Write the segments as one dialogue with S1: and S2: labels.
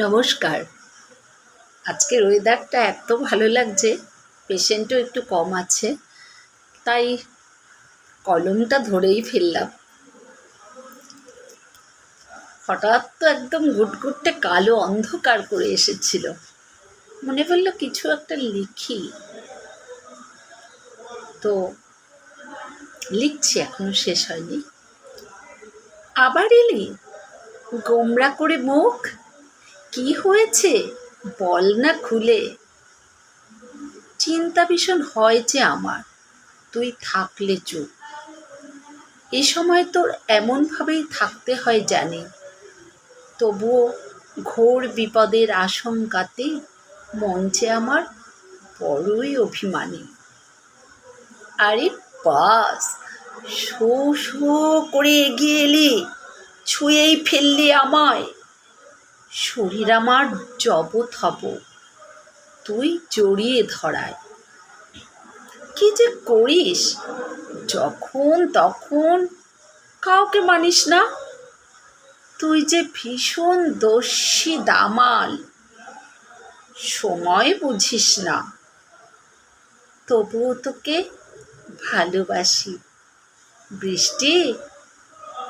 S1: নমস্কার। আজকের ওয়েদারটা এত ভালো লাগছে পেশেন্টও একটু কম আছে, তাই কলমটা ধরেই ফেললাম। হঠাৎ তো একদম গুটগুটে কালো অন্ধকার করে এসেছিল। মনে পড়ল কিছু একটা লিখি। তো লিখছি, এখনও শেষ হয়নি। আবার এলি গোমরা করে মুখ। কি হয়েছে? বল না খুলে। চিন্তা ভীষণ হয় যে আমার। তুই থাকলে চুপ। এ সময় তোর এমনভাবেই থাকতে হয় জানি। তবুও ঘোর বিপদের আশঙ্কাতে মঞ্চে আমার বড়ই অভিমানী। আরে বাস, শো শো করে এগিয়ে এলি, ছুঁয়েই ফেললি আমায়। শরীর আমার জবত হব তুই জড়িয়ে ধরায়। কি যে করিস? যখন তখন কাউকে মানিস না। তুই যে ভীষণ দস্যি দামাল। সময় বুঝিস না। তবুও তোকে ভালোবাসি। বৃষ্টি,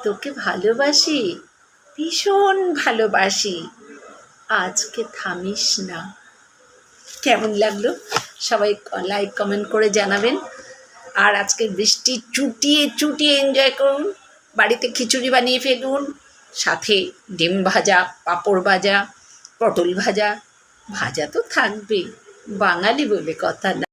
S1: তোকে ভালোবাসি। ভীষণ ভালোবাসি। আজকে থামিস না। কেমন লাগল? সবাই লাইক কমেন্ট করে জানাবেন। আর আজকে বৃষ্টি চুটিয়ে চুটিয়ে এনজয় করুন। বাড়িতে খিচুড়ি বানিয়ে ফেলুন। সাথে ডিম ভাজা, পাঁপড় ভাজা, পটল ভাজা। ভাজা তো থাকবে বাঙালি বলে কথা না।